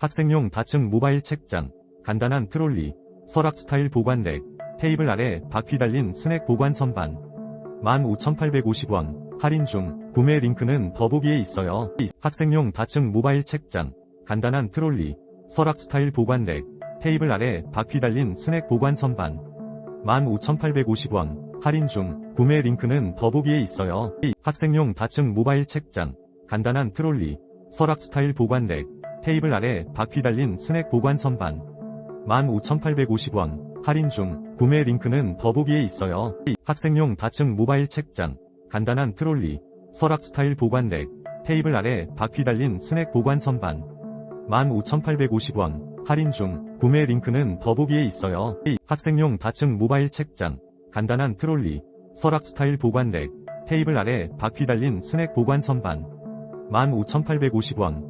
학생용 다층 모바일 책장, 간단한 트롤리, 서랍 스타일 보관렉, 테이블 아래 바퀴 달린 스낵 보관 선반. 15,850원, 할인 중, 구매 링크는 더보기에 있어요. 학생용 다층 모바일 책장, 간단한 트롤리, 서랍 스타일 보관렉, 테이블 아래 바퀴 달린 스낵 보관 선반. 15,850원, 할인 중, 구매 링크는 더보기에 있어요. 학생용 다층 모바일 책장, 간단한 트롤리, 서랍 스타일 보관렉, 테이블 아래 바퀴 달린 스낵 보관 선반. 15,850원, 할인 중, 구매 링크는 더보기에 있어요. 학생용 다층 모바일 책장, 간단한 트롤리, 서랍 스타일 보관렉, 테이블 아래 바퀴 달린 스낵 보관 선반. 15,850원, 할인 중, 구매 링크는 더보기에 있어요. 학생용 다층 모바일 책장, 간단한 트롤리, 서랍 스타일 보관렉, 테이블 아래 바퀴 달린 스낵 보관 선반. 15,850원,